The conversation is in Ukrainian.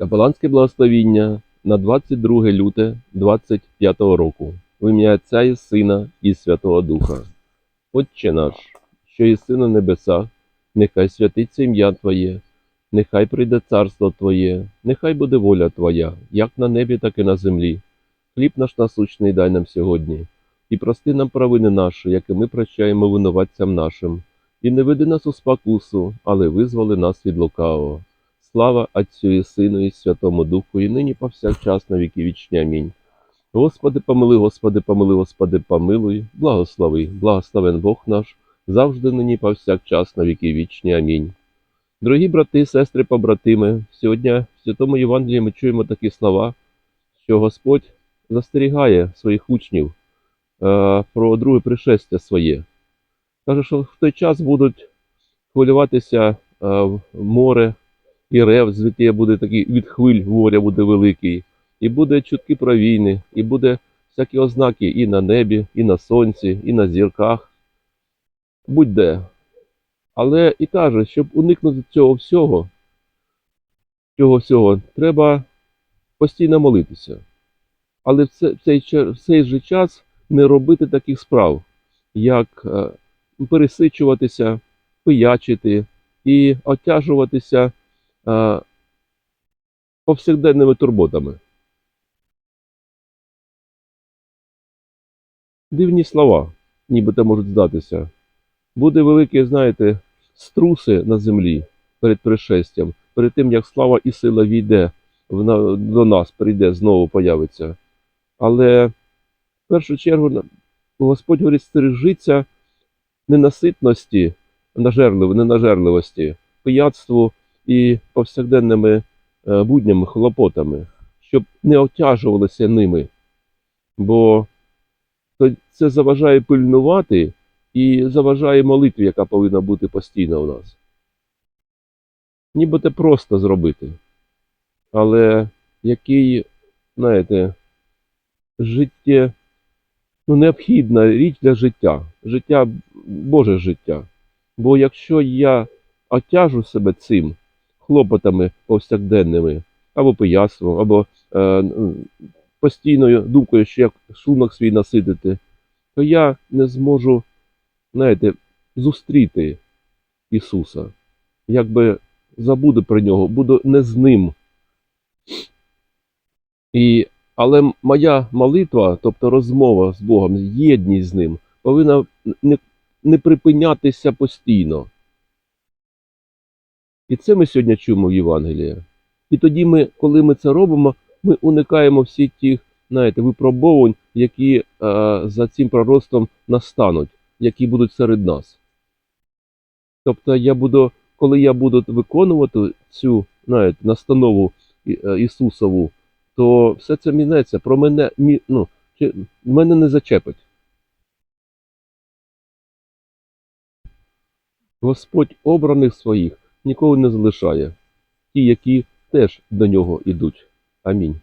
Капеланське благословіння на 22 люте 25 року. В ім'я Отця і Сина і Святого Духа. Отче наш, що єси на небесах, нехай святиться ім'я Твоє, нехай прийде царство Твоє, нехай буде воля Твоя, як на небі, так і на землі. Хліб наш насущний дай нам сьогодні, і прости нам провини наші, які ми прощаємо винуватцям нашим. І не веди нас у спокусу, але визволи нас від лукавого. Слава Отцю і Сину і Святому Духу, і нині повсякчас на віки вічні. Амінь. Господи, помили, Господи, помили, Господи, помилуй, благослови, благословен Бог наш, завжди нині повсякчас на віки вічні. Амінь. Дорогі брати, сестри, побратими, сьогодні в Святому Євангелії ми чуємо такі слова, що Господь застерігає своїх учнів е, про друге пришестя своє. Каже, що в той час будуть хвилюватися е, море, і рев звідти буде такий від хвиль моря буде великий, і буде чутки про війни, і буде всякі ознаки і на небі, і на сонці, і на зірках. Будь-де. Але і каже, щоб уникнути цього всього, цього всього, треба постійно молитися. Але в цей, в цей же час не робити таких справ, як е, пересичуватися, пиячити і отяжуватися е, повсякденними турботами. Дивні слова, нібито можуть здатися. Буде великі, знаєте, струси на землі перед пришестям, перед тим, як слава і сила війде до нас, прийде, знову появиться. Але в першу чергу Господь говорить, стережиться ненаситності, нажерлив, ненажерливості, пияцтву і повсякденними е, буднями, хлопотами, щоб не отяжувалися ними. Бо це заважає пильнувати і заважає молитві, яка повинна бути постійно у нас. Нібито просто зробити. Але який, знаєте, життя, ну, необхідна річ для життя, життя, Боже життя. Бо якщо я отяжу себе цим хлопотами повсякденними, або пияцтвом, або е, постійною думкою, що як шлунок свій насидити, то я не зможу, знаєте, зустріти Ісуса. Якби забуду про нього, буду не з ним. І, але моя молитва, тобто розмова з Богом, єдність з ним, повинна не, не припинятися постійно. І це ми сьогодні чуємо в Євангелії. І тоді ми, коли ми це робимо, ми уникаємо всіх тих, знаєте, випробовувань, які е, за цим пророцтвом настануть, які будуть серед нас. Тобто я буду, коли я буду виконувати цю знаєте, настанову е, Ісусову, то все це мінеться, про мене, ну, мене не зачепить. Господь обраних своїх ніколи не залишає, ті, які теж до нього йдуть. Амінь.